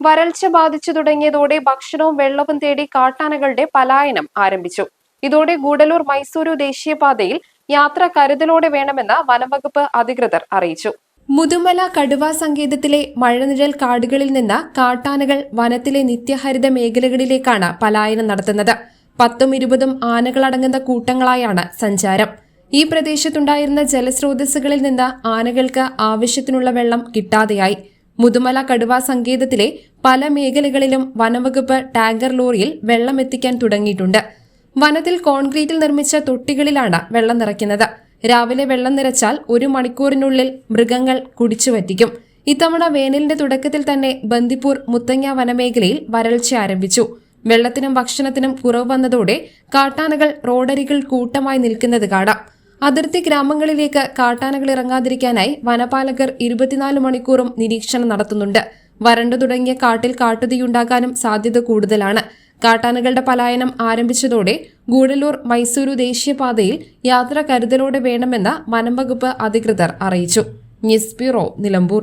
വരൾച്ച ബാധിച്ചു തുടങ്ങിയതോടെ ഭക്ഷണവും വെള്ളവും തേടി കാട്ടാനകളുടെ പലായനം ആരംഭിച്ചു. ഇതോടെ ഗൂഡലൂർ മൈസൂരു ദേശീയപാതയിൽ യാത്ര കരുതലോടെ വേണമെന്ന് വനംവകുപ്പ് അധികൃതർ അറിയിച്ചു. മുതുമല കടുവ സങ്കേതത്തിലെ മഴനിഴൽ കാടുകളിൽ നിന്ന് കാട്ടാനകൾ വനത്തിലെ നിത്യഹരിത മേഖലകളിലേക്കാണ് പലായനം നടത്തുന്നത്. പത്തും ഇരുപതും ആനകളടങ്ങുന്ന കൂട്ടങ്ങളായാണ് സഞ്ചാരം. ഈ പ്രദേശത്തുണ്ടായിരുന്ന ജലസ്രോതസ്സുകളിൽ നിന്ന് ആനകൾക്ക് ആവശ്യത്തിനുള്ള വെള്ളം കിട്ടാതെയായി. മുതുമല കടുവ സങ്കേതത്തിലെ പല മേഖലകളിലും വനംവകുപ്പ് ടാങ്കർ ലോറിയിൽ വെള്ളം എത്തിക്കാൻ തുടങ്ങിയിട്ടുണ്ട്. വനത്തിൽ കോൺക്രീറ്റിൽ നിർമ്മിച്ച തൊട്ടികളിലാണ് വെള്ളം നിറയ്ക്കുന്നത്. രാവിലെ വെള്ളം നിറച്ചാൽ ഒരു മണിക്കൂറിനുള്ളിൽ മൃഗങ്ങൾ കുടിച്ചു വറ്റിക്കും ഇത്തവണ വേനലിന്റെ തുടക്കത്തിൽ തന്നെ ബന്ദിപ്പൂർ മുത്തങ്ങ വനമേഖലയിൽ വരൾച്ച ആരംഭിച്ചു. വെള്ളത്തിനും ഭക്ഷണത്തിനും കുറവ് വന്നതോടെ കാട്ടാനകൾ റോഡരികൾ കൂട്ടമായി നിൽക്കുന്നത് കാണാം. അതിർത്തി ഗ്രാമങ്ങളിലേക്ക് കാട്ടാനകൾ ഇറങ്ങാതിരിക്കാനായി വനപാലകർ ഇരുപത്തിനാല് മണിക്കൂറും നിരീക്ഷണം നടത്തുന്നുണ്ട്. വരണ്ടു തുടങ്ങിയ കാട്ടിൽ കാട്ടുതീയുണ്ടാകാനും സാധ്യത കൂടുതലാണ്. കാട്ടാനകളുടെ പലായനം ആരംഭിച്ചതോടെ ഗൂഡലൂർ മൈസൂരു ദേശീയപാതയിൽ യാത്ര കരുതലോടെ വേണമെന്ന് വനം വകുപ്പ് അധികൃതർ അറിയിച്ചു. News bureau Nilambur.